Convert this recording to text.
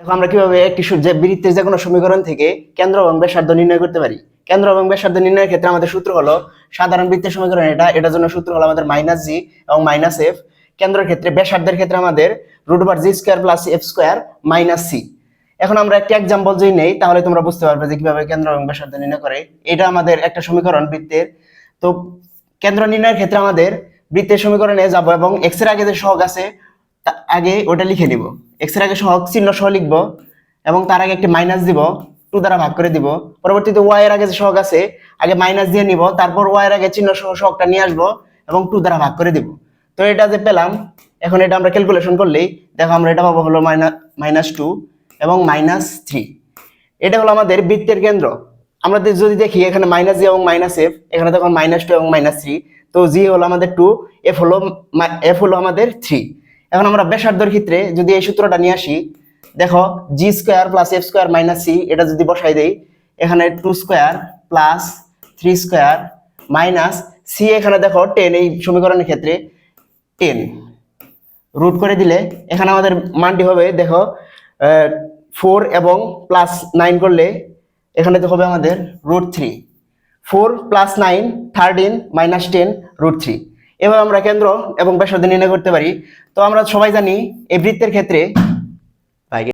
দেখো আমরা কীভাবে একটি সু- যে বৃত্তের যে কোনো সমীকরণ থেকে কেন্দ্র এবং ব্যাসার্ধ নির্ণয় করতে পারি। কেন্দ্র এবং ব্যাসার্ধ নির্ণয়ের ক্ষেত্রে আমাদের সূত্র হলো সাধারণ বৃত্তের সমীকরণ এটা, এটার জন্য সূত্র হলো আমাদের মাইনাস জি এবং মাইনাস এফ কেন্দ্রের ক্ষেত্রে ব্যাসার্ধের ক্ষেত্রে আমাদের root over G square plus F square minus C এখন আমরা একটা এক্সাম্পল যদি নেই, তাহলে তোমরা বুঝতে পারবে যে কীভাবে কেন্দ্র এবং ব্যাসার্ধ নির্ণয় করে। এটা আমাদের একটা সমীকরণ বৃত্তের। তো কেন্দ্র নির্ণয়ের ক্ষেত্রে আমাদের বৃত্তের সমীকরণে যাব এবং এক্সের আগে যে সহগ আছে আগে ওটা লিখে নিব এক্সের আগে সহগ চিহ্ন সহ লিখব এবং তার আগে একটি মাইনাস দিব টু দ্বারা ভাগ করে দিব। পরবর্তীতে ওয়াই এর আগে যে সহগ আছে, আগে মাইনাস দিয়ে নিব, তারপর ওয়াই এর আগে চিহ্ন সহ সহগটা নিয়ে আসব এবং টু দ্বারা ভাগ করে দিব। তো এটা যে পেলাম, এখন এটা আমরা ক্যালকুলেশন করলেই দেখো আমরা এটা পাবো হলো মাইনাস মাইনাস টু এবং মাইনাস থ্রি এটা হলো আমাদের বৃত্তের কেন্দ্র। আমরা যদি দেখি এখানে মাইনাস জি এবং মাইনাস এফ এখানে তখন মাইনাস টু এবং মাইনাস থ্রি তো জি হলো আমাদের টু এফ হলো এফ হলো আমাদের থ্রি এখন আমরা ব্যাসার্ধর ক্ষেত্রে যদি এই সূত্রটা নিয়ে আসি, দেখো G square plus F square minus C এটা যদি বসাই দেই, এখানে two square plus three square minus C এখানে দেখো টেন এই সমীকরণের ক্ষেত্রে টেন রুট করে দিলে এখানে আমাদের মানটি হবে, দেখো ফোর এবং প্লাস নাইন করলে এখানে তো হবে আমাদের root three four plus nine thirteen minus ten root three এভাবে আমরা কেন্দ্র এবং ব্যাসার্ধ নির্ণয় করতে পারি। তো আমরা সবাই জানি এই বৃত্তের ক্ষেত্রে